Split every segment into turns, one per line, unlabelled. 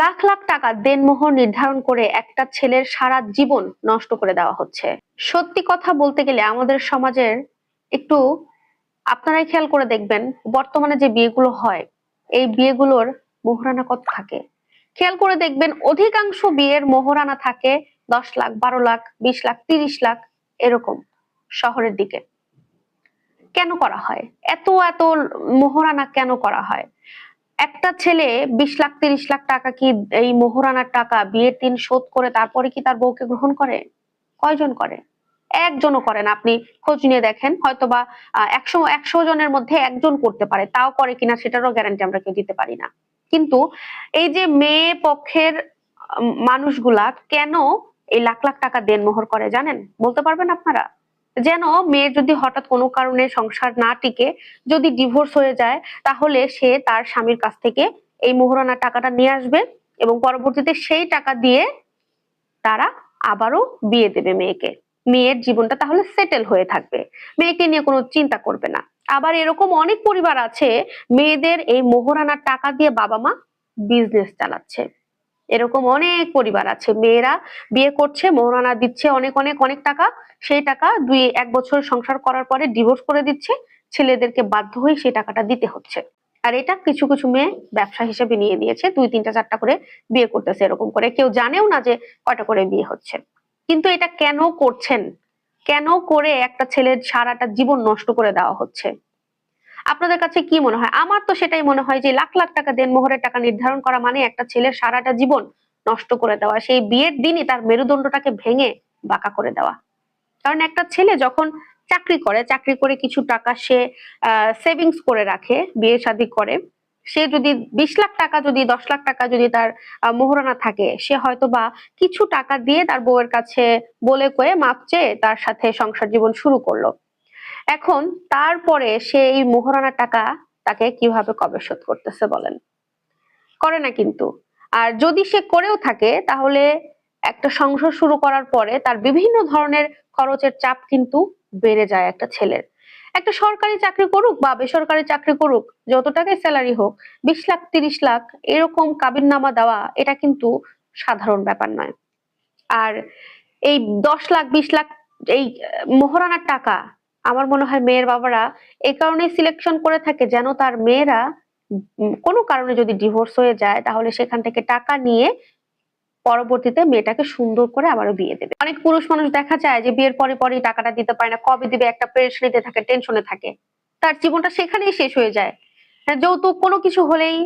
লাখ লাখ টাকা দেনমোহর নির্ধারণ করে একটা ছেলের সারা জীবন নষ্ট করে দেওয়া হচ্ছে। সত্যি কথা বলতে গেলে আমাদের সমাজের একটু আপনারাই খেয়াল করে দেখবেন, বর্তমানে যে বিয়েগুলো হয়, এই বিয়েগুলোর মোহরানা কত থাকে? খেয়াল করে দেখবেন অধিকাংশ বিয়ের মোহরানা থাকে দশ লাখ, বারো লাখ, বিশ লাখ, তিরিশ লাখ, এরকম শহরের দিকে। কেন করা হয়? এত এত মোহরানা কেন করা হয়? একটা ছেলে বিশ লাখ, তিরিশ লাখ টাকা কি এই মোহরানার টাকা বিয়ের দিন শোধ করে তারপরে কি তার বউকে গ্রহণ করে? কয়জন করে? একজনও করেন আপনি খোঁজ নিয়ে দেখেন, হয়তোবা একশো একশো জনের মধ্যে একজন করতে পারে, তাও করে কিনা সেটারও গ্যারান্টি আমরা কেউ দিতে পারি না। কিন্তু এই যে মেয়ে পক্ষের মানুষগুলা কেন এই লাখ লাখ টাকা দেনমোহর করে জানেন? বলতে পারবেন আপনারা? যেন মেয়ের যদি হঠাৎ কোনো কারণে সংসার না টিকে, যদি ডিভোর্স হয়ে যায়, তাহলে সে তার স্বামীর কাছ থেকে এই মোহরানা টাকাটা নিয়ে আসবে এবং পরবর্তীতে সেই টাকা দিয়ে তারা আবারও বিয়ে দেবে মেয়েকে। মেয়ের জীবনটা তাহলে সেটেল হয়ে থাকবে। মেয়েকে নিয়ে কোনো চিন্তা করবে না। আবার এরকম অনেক পরিবার আছে, মেয়েদের এই মোহরানার টাকা দিয়ে বাবা মা বিজনেস চালাচ্ছে। এরকম অনেক পরিবার আছে। মেয়েরা বিয়ে করছে মোহরানা দিচ্ছে অনেক অনেক অনেক টাকা। সেই টাকা দুই, এক বছর সংসার করার পরে ডিভোর্স করে দিচ্ছে। ছেলেদেরকে বাধ্য হয়ে সেই টাকাটা দিতে হচ্ছে। আর এটা কিছু কিছু মেয়ে ব্যবসা হিসেবে নিয়ে নিয়েছে। দুই, তিনটা, চারটা করে বিয়ে করতেছে এরকম করে। কেউ জানেও না যে কয়টা করে বিয়ে হচ্ছে। কিন্তু এটা কেন করছেন? কেন করে একটা ছেলের সারাটা জীবন নষ্ট করে দেওয়া হচ্ছে? আপনাদের কাছে কি মনে হয়? আমার তো সেটাই মনে হয় যে লাখ লাখ টাকা দেনমোহরের টাকা নির্ধারণ করা মানে একটা ছেলের সারাটা জীবন নষ্ট করে দেওয়া, সেই বিয়ের দিনই তার মেরুদণ্ডটাকে ভেঙে বাঁকা করে দেওয়া। কারণ একটা ছেলে যখন চাকরি করে চাকরি করে কিছু টাকা সে সেভিংস করে রাখে, বিয়ে শাদী করে, সে যদি বিশ লাখ টাকা, যদি দশ লাখ টাকা যদি তার মোহরানা থাকে, সে হয়তো বা কিছু টাকা দিয়ে তার বউয়ের কাছে বলে কয়ে মাপ চেয়ে তার সাথে সংসার জীবন শুরু করল। এখন তারপরে সে এই মোহরানা টাকা তাকে কীভাবে কবে শোধ করতেছে বলেন? করে না কিন্তু। আর যদি সে করেও থাকে, তাহলে একটা সংসার শুরু করার পরে তার বিভিন্ন ধরনের খরচের চাপ কিন্তু বেড়ে যায় একটা ছেলের। একটা সরকারি চাকরি করুক বা বেসরকারি চাকরি করুক, যত টাকাই স্যালারি হোক, বিশ লাখ, তিরিশ লাখ, এরকম কাবিননামা দেওয়া, এটা কিন্তু সাধারণ ব্যাপার নয়। আর এই দশ লাখ, বিশ লাখ, এই মোহরানার টাকা আমার মনে হয় মেয়ের বাবারা এই কারণে সিলেকশন করে থাকে যেন তার মেয়েরা কোনো কারণে যদি ডিভোর্স হয়ে যায় তাহলে সেখান থেকে টাকা নিয়ে পরবর্তীতে মেয়েটাকে সুন্দর করে আবারও বিয়ে দেবে। অনেক পুরুষ মানুষ দেখা যায় যে বিয়ের পরে পরেই টাকাটা দিতে পারে না কবে দিবে একটা প্রেশারিতে থাকে টেনশনে থাকে। তার জীবনটা সেখানেই শেষ হয়ে যায়। হ্যাঁ, যৌতুক কোনো কিছু হলেই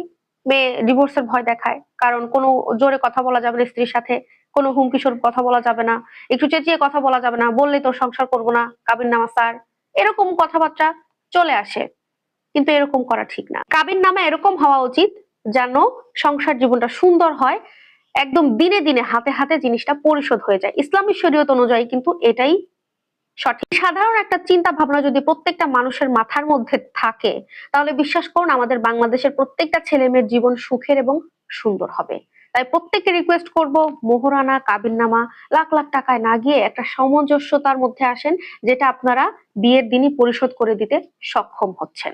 মেয়ে ডিভোর্সের ভয় দেখায়। কারণ কোনো জোরে কথা বলা যাবে না, স্ত্রীর সাথে কোনো হুমকিশোর কথা বলা যাবে না। একটু চেঁচিয়ে কথা বলা যাবে না বললে তো সংসার করব না, কাবিন নামা স্যার। এরকম কথাবার্তা চলে আসে, কিন্তু এরকম করা ঠিক না। কাবিন নামা এরকম হওয়া উচিত যেন সংসার জীবনটা সুন্দর হয়, একদম দিনে দিনে হাতে হাতে জিনিসটা পরিশোধ হয়ে যায়। ইসলামী শরীয়ত অনুযায়ী কিন্তু এটাই সঠিক সাধারণ একটা চিন্তা ভাবনা যদি প্রত্যেকটা মানুষের মাথার মধ্যে থাকে, তাহলে বিশ্বাস করুন আমাদের বাংলাদেশের প্রত্যেকটা ছেলে মেয়ের জীবন সুখের এবং সুন্দর হবে। তাই প্রত্যেককে রিকোয়েস্ট করব, মোহরানা কাবিননামা লাখ লাখ টাকায় না গিয়ে একটা সামঞ্জস্যতার মধ্যে আসেন, যেটা আপনারা বিয়ের দিনই পরিশোধ করে দিতে সক্ষম হচ্ছেন।